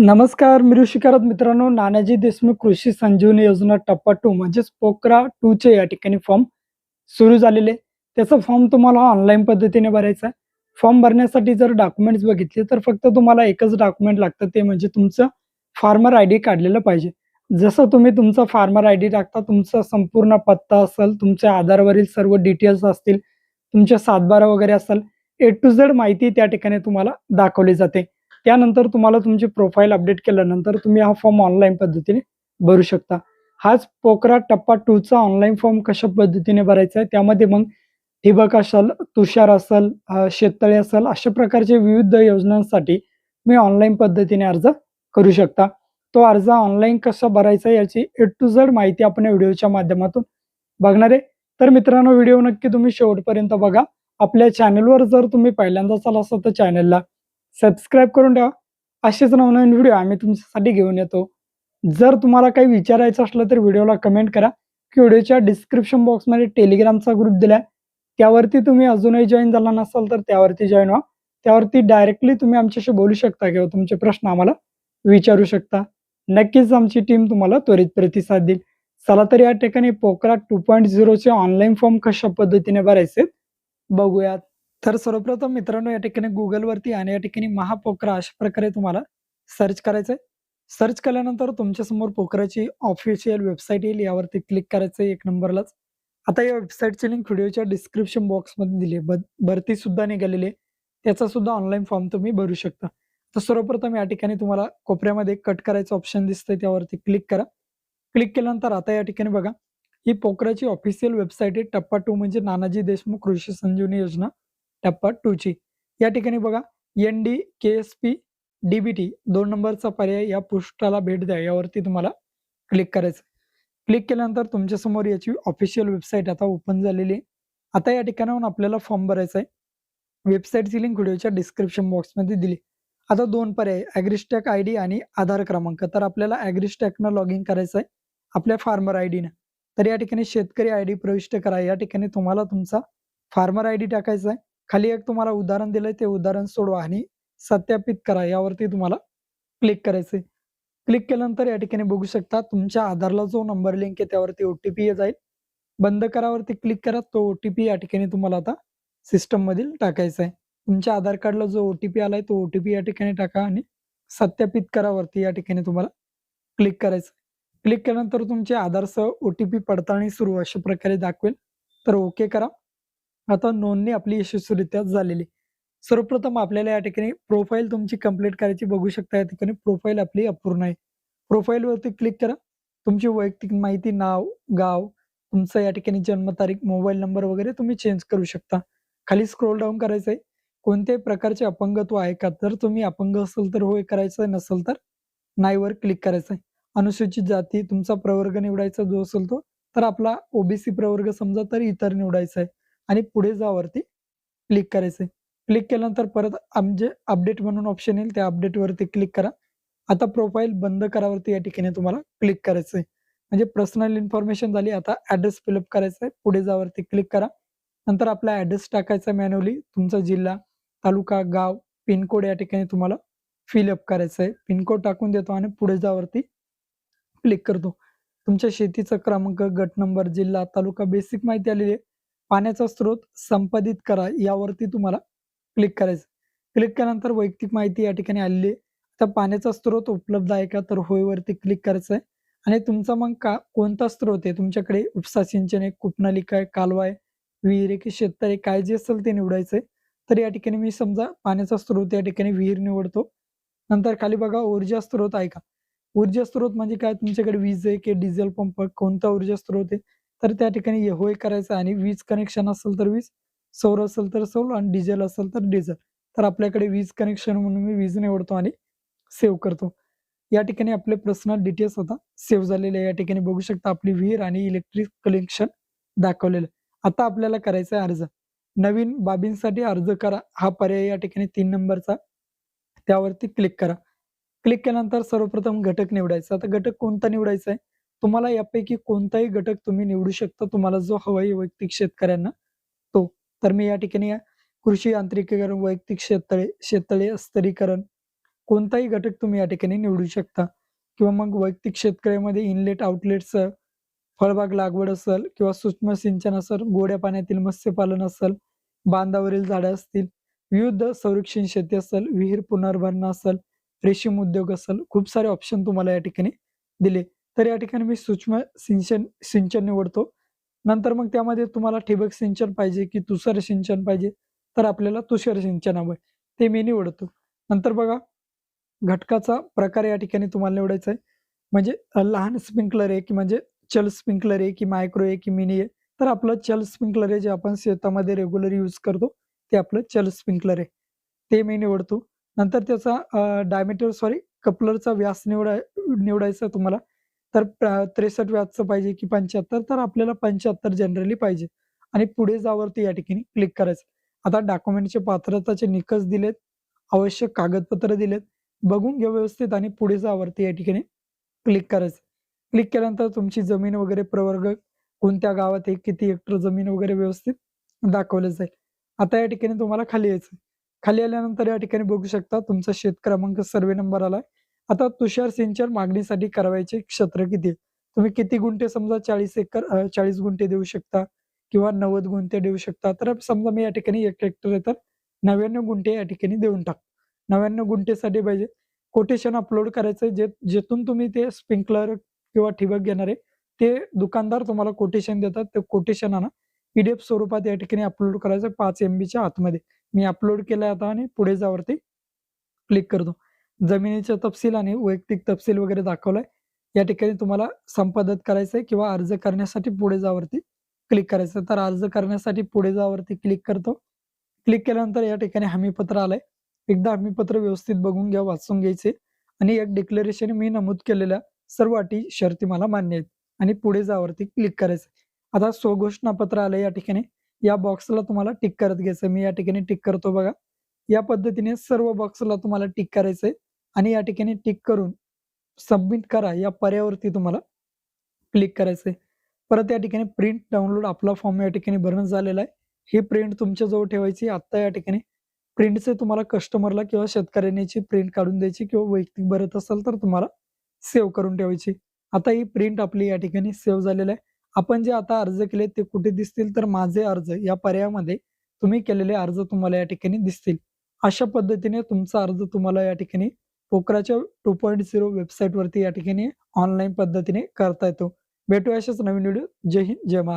नमस्कार मी ऋषिकारत मित्रांनो नानाजी देशमुख कृषी संजीवनी योजना टप्पा टू म्हणजेच पोकरा टू चे या ठिकाणी फॉर्म सुरू झालेले. त्याचा फॉर्म तुम्हाला ऑनलाईन पद्धतीने भरायचा आहे. फॉर्म भरण्यासाठी जर डॉक्युमेंट्स बघितले तर फक्त तुम्हाला एकच डॉक्युमेंट लागतं ते म्हणजे तुमचं फार्मर आय डी काढलेलं पाहिजे. जसं तुम्ही तुमचा फार्मर आय डी टाकता तुमचा संपूर्ण पत्ता असेल तुमच्या आधारवरील सर्व डिटेल्स असतील तुमच्या सातबारा वगैरे असेल ए टू झेड माहिती त्या ठिकाणी तुम्हाला दाखवली जाते. त्यानंतर तुम्हाला तुमची प्रोफाईल अपडेट केल्यानंतर तुम्ही हा फॉर्म ऑनलाईन पद्धतीने भरू शकता. हाच पोकरा टप्पा टू चा ऑनलाईन फॉर्म कशा पद्धतीने भरायचा आहे त्यामध्ये मग ठिबक असेल तुषार असेल शेततळे असेल अशा प्रकारचे विविध योजनांसाठी तुम्ही ऑनलाईन पद्धतीने अर्ज करू शकता. तो अर्ज ऑनलाईन कसा भरायचा याची ए टू झेड माहिती आपण या व्हिडिओच्या माध्यमातून बघणार आहे. तर मित्रांनो व्हिडिओ नक्की तुम्ही शेवटपर्यंत बघा. आपल्या चॅनलवर जर तुम्ही पहिल्यांदाच आला असाल तर चॅनलला सबस्क्राईब करून ठेवा. असेच नवनवीन व्हिडिओ आम्ही तुमच्यासाठी घेऊन येतो. जर तुम्हाला काही विचारायचं असलं तर व्हिडिओला कमेंट करा. की व्हिडिओच्या डिस्क्रिप्शन बॉक्समध्ये टेलिग्रामचा ग्रुप दिलाय. त्यावरती तुम्ही अजूनही जॉईन झाला नसाल तर त्यावरती जॉईन व्हा. त्यावरती डायरेक्टली तुम्ही आमच्याशी बोलू शकता किंवा तुमचे प्रश्न आम्हाला विचारू शकता. नक्कीच आमची टीम तुम्हाला त्वरित प्रतिसाद देईल. चला तर या ठिकाणी पोकरा टू पॉईंट झिरोचे ऑनलाईन फॉर्म कशा पद्धतीने भरायचे बघूयात. तर सर्वप्रथम मित्रांनो या ठिकाणी गुगलवरती आणि या ठिकाणी महापोकरा अशा प्रकारे तुम्हाला सर्च करायचंय. सर्च केल्यानंतर तुमच्यासमोर पोकराची ऑफिशियल वेबसाईट येईल. यावरती क्लिक करायचं एक नंबरलाच. आता या वेबसाईटची लिंक व्हिडिओच्या डिस्क्रिप्शन बॉक्समध्ये दिली आहे. भरती सुद्धा निघालेली आहे. त्याचा सुद्धा ऑनलाईन फॉर्म तुम्ही भरू शकता. तर सर्वप्रथम या ठिकाणी तुम्हाला कोपऱ्यामध्ये कट करायचं ऑप्शन दिसतंय. त्यावरती क्लिक करा. क्लिक केल्यानंतर आता या ठिकाणी बघा. ही पोकराची ऑफिशियल वेबसाईट आहे. टप्पा टू म्हणजे नानाजी देशमुख कृषी संजीवनी योजना. टप्पा टू ची. या ठिकाणी बघा N D K S P DBT दोन नंबरचा पर्याय या पृष्ठाला भेट द्या. यावरती तुम्हाला क्लिक करायचं. क्लिक केल्यानंतर तुमच्यासमोर याची ऑफिशियल वेबसाईट आता ओपन झालेली आहे. आता या ठिकाणाहून आपल्याला फॉर्म भरायचा आहे वेबसाईटची लिंक व्हिडिओच्या डिस्क्रिप्शन बॉक्समध्ये दिली. आता दोन पर्याय ॲग्रिस्टॅक आय डी आणि आधार क्रमांक. तर आपल्याला ॲग्रिस्टॅकनं लॉग इन करायचं आहे आपल्या फार्मर आय डीनं तर या ठिकाणी शेतकरी आय डी प्रविष्ट करा. या ठिकाणी तुम्हाला तुमचा फार्मर आय डी टाकायचा आहे खाली एक तुम्हाला उदाहरण दिलंय ते उदाहरण सोडवा आणि सत्यापित करा. यावरती तुम्हाला क्लिक करायचंय. क्लिक केल्यानंतर या ठिकाणी बघू शकता तुमच्या आधारला जो नंबर लिंक आहे त्यावरती ओटीपी जाईल. बंद करावरती क्लिक करा. तो ओटीपी या ठिकाणी तुम्हाला आता सिस्टम मधील टाकायचा आहे. तुमच्या आधार कार्डला जो ओटीपी आलाय तो ओटीपी या ठिकाणी टाका आणि सत्यापित करावरती या ठिकाणी तुम्हाला क्लिक करायचं क्लिक केल्यानंतर तुमचे आधारसह ओटीपी पडताळणी सुरू अशा प्रकारे दाखवेल. तर ओके करा. आता नोंदणी आपली यशस्वीरित्या झालेली. सर्वप्रथम आपल्याला या ठिकाणी प्रोफाईल तुमची कंप्लीट करायची बघू शकता. या ठिकाणी प्रोफाईल आपली अपूर्ण आहे. प्रोफाईलवरती क्लिक करा. तुमची वैयक्तिक माहिती नाव गाव तुमचं या ठिकाणी जन्मतारीख मोबाईल नंबर वगैरे तुम्ही चेंज करू शकता. खाली स्क्रोल डाऊन करायचंय. कोणत्याही प्रकारचे अपंगत्व आहे का? जर तुम्ही अपंग असेल तर होय करायचं नसेल तर नाहीवर क्लिक क्लिक आहे अनुसूचित जाती तुमचा प्रवर्ग निवडायचा जो असेल तो तर आपला ओबीसी प्रवर्ग समजा तर इतर निवडायचा आहे आणि पुढे जावरती क्लिक करायचंय. क्लिक केल्यानंतर परत म्हणजे अपडेट म्हणून ऑप्शन येईल त्या अपडेट वरती क्लिक करा. आता प्रोफाईल बंद करावरती या ठिकाणी तुम्हाला क्लिक करायचंय. म्हणजे पर्सनल इन्फॉर्मेशन झाली आता ऍड्रेस फिलअप करायचा आहे पुढे जावरती क्लिक करा. नंतर आपला ऍड्रेस टाकायचा मॅन्युअली तुमचा जिल्हा तालुका गाव पिनकोड या ठिकाणी तुम्हाला फिलअप करायचं आहे पिनकोड टाकून देतो आणि पुढे जावरती क्लिक करतो. तुमच्या शेतीचा क्रमांक गट नंबर जिल्हा तालुका बेसिक माहिती आलेली आहे. पाण्याचा स्रोत संपादित करा. यावरती तुम्हाला क्लिक करायचं. क्लिक केल्यानंतर वैयक्तिक माहिती या ठिकाणी आलेली आहे. आता पाण्याचा स्रोत उपलब्ध आहे का? तर होयवरती क्लिक करायचं आहे. आणि तुमचा मग का कोणता स्रोत आहे? तुमच्याकडे उपसा सिंचन आहे कुपनालिका आहे कालवा आहे विहीर आहे की शेततळे काय जे असेल ते निवडायचं आहे. तर या ठिकाणी मी समजा पाण्याचा स्रोत या ठिकाणी विहीर निवडतो. नंतर खाली बघा ऊर्जा स्रोत आहे का? ऊर्जा स्रोत म्हणजे काय? तुमच्याकडे वीज आहे की डिझेल पंप कोणता ऊर्जा स्रोत आहे? तर त्या ठिकाणी होय करायचं आणि वीज कनेक्शन असेल तर वीज सौर असेल तर सौर आणि डिझेल असेल तर डिझेल तर आपल्याकडे वीज कनेक्शन म्हणून मी वीज निवडतो आणि सेव्ह करतो. या ठिकाणी आपले पर्सनल डिटेल्स होता सेव्ह झालेले या ठिकाणी बघू शकता आपली विहीर आणि इलेक्ट्रिक कनेक्शन दाखवलेलं. आता आपल्याला करायचा आहे अर्ज. नवीन बाबींसाठी अर्ज करा. हा पर्याय या ठिकाणी तीन नंबरचा. त्यावरती क्लिक करा. क्लिक केल्यानंतर सर्वप्रथम घटक निवडायचा. आता घटक कोणता निवडायचा आहे? तुम्हाला यापैकी कोणताही घटक तुम्ही निवडू शकता तुम्हाला जो हवाई वैयक्तिक शेतकऱ्यांना तो. तर मी या ठिकाणी कृषी यांत्रिकीकरण वैयक्तिक शेततळे शेततळे स्तरीकरण कोणताही घटक तुम्ही या ठिकाणी निवडू शकता. किंवा मग वैयक्तिक शेतकऱ्यामध्ये इनलेट आउटलेटचं फळबाग लागवड असेल किंवा सूक्ष्म सिंचन असेल गोड्या पाण्यातील मत्स्यपालन असेल बांधावरील झाडं असतील विविध संरक्षण शेती असेल विहीर पुनर्भरण असेल रेशीम उद्योग असेल खूप सारे ऑप्शन तुम्हाला या ठिकाणी दिले. तर या ठिकाणी मी सूक्ष्म सिंचन सिंचन निवडतो नंतर मग त्यामध्ये तुम्हाला ठिबक सिंचन पाहिजे की तुषार सिंचन पाहिजे तर आपल्याला तुषार सिंचन हवं ते मी निवडतो. नंतर बघा घटकाचा प्रकार या ठिकाणी तुम्हाला निवडायचा आहे. म्हणजे लहान स्प्रिंकलर आहे की म्हणजे चल स्प्रिंकलर आहे की मायक्रो आहे की मिनी आहे तर आपलं चल स्प्रिंकलर आहे जे आपण शेतामध्ये रेग्युलर यूज करतो ते आपलं चल स्प्रिंकलर आहे. ते मी निवडतो. नंतर त्याचा डायमीटर सॉरी कपलरचा व्यास निवडाय निवडायचा तुम्हाला. तर त्रेसष्ट व्याजचं पाहिजे की पंच्याहत्तर तर आपल्याला पंच्याहत्तर जनरली पाहिजे. आणि पुढे जावरती या ठिकाणी क्लिक करायचं. आता डॉक्युमेंटचे पात्रताचे निकष दिलेत आवश्यक कागदपत्र दिलेत बघून घ्या व्यवस्थित आणि पुढे जावरती या ठिकाणी क्लिक करायचं. क्लिक केल्यानंतर तुमची जमीन वगैरे प्रवर्ग कोणत्या गावात आहे किती हेक्टर जमीन वगैरे व्यवस्थित दाखवलं जाईल. आता या ठिकाणी तुम्हाला खाली यायचं खाली आल्यानंतर या ठिकाणी बघू शकता तुमचा शेत क्रमांक सर्वे नंबर आलाय. आता तुषार सिंचन मागणीसाठी करावायचे क्षेत्र किती? तुम्ही किती गुंठे समजा चाळीस एकर चाळीस गुंठे देऊ शकता किंवा नव्वद गुंठे देऊ शकता? तर समजा मी या ठिकाणी एक हेक्टर आहे तर नव्याण्णव गुंठे या ठिकाणी देऊन टाक. नव्याण्णव गुंठेसाठी पाहिजे. कोटेशन अपलोड करायचं जे जेथून तुम्ही ते स्प्रिंकलर किंवा ठिबक घेणारे ते दुकानदार तुम्हाला कोटेशन देतात. ते कोटेशन आणा पीडीएफ स्वरूपात या ठिकाणी अपलोड करायचं. पाच एम बीच्या आतमध्ये. मी अपलोड केलंय आता आणि पुढे जावरती क्लिक करतो. जमिनीचा तपशील आणि वैयक्तिक तपशील वगैरे दाखवलाय. या ठिकाणी तुम्हाला संपादित करायचंय किंवा अर्ज करण्यासाठी पुढे जावरती क्लिक करायचं तर अर्ज करण्यासाठी पुढे जावरती क्लिक करतो. क्लिक केल्यानंतर या ठिकाणी हमीपत्र आलंय. एकदा हमीपत्र व्यवस्थित बघून घ्या वाचून घ्यायचे. आणि एक डिक्लेरेशन मी नमूद केलेल्या सर्व अटी शर्ती मला मान्य आहेत. आणि पुढे जावरती क्लिक करायचं आता स्वघोषणापत्र आलंय या ठिकाणी. या बॉक्सला तुम्हाला टिक करत घ्यायचं मी या ठिकाणी टिक करतो बघा. या पद्धतीने सर्व बॉक्सला तुम्हाला टिक करायचंय. आणि या ठिकाणी टिक करून सबमिट करा. या पर्यावरती तुम्हाला क्लिक करायचंय. परत या ठिकाणी प्रिंट डाउनलोड आपला फॉर्म या ठिकाणी भरणं झालेला आहे. ही प्रिंट तुमच्या जवळ ठेवायची. आता या ठिकाणी प्रिंटचे तुम्हाला कस्टमरला किंवा शेतकऱ्यांनी प्रिंट काढून द्यायची किंवा वैयक्तिक भरत असेल तर तुम्हाला सेव्ह करून ठेवायची. आता ही प्रिंट आपली या ठिकाणी सेव्ह झालेलं आहे. आपण जे आता अर्ज केले ते कुठे दिसतील तर माझे अर्ज या पर्यायामध्ये तुम्ही केलेले अर्ज तुम्हाला या ठिकाणी दिसतील. अशा पद्धतीने तुमचा अर्ज तुम्हाला या ठिकाणी पोकराच्या टू पॉईंट झिरो वेबसाईटवरती या ठिकाणी ऑनलाईन पद्धतीने करता येतो. भेटू अशाच नवीन व्हिडिओ जय हिंद जय महाराष्ट्र.